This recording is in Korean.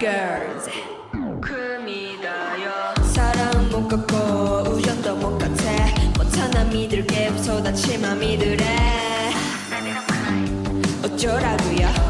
girls. 금이다요. 사랑은 못 갖고 우정도 못 같아. 못 하나 믿을게 없어. 다치마 믿으래. 어쩌라고요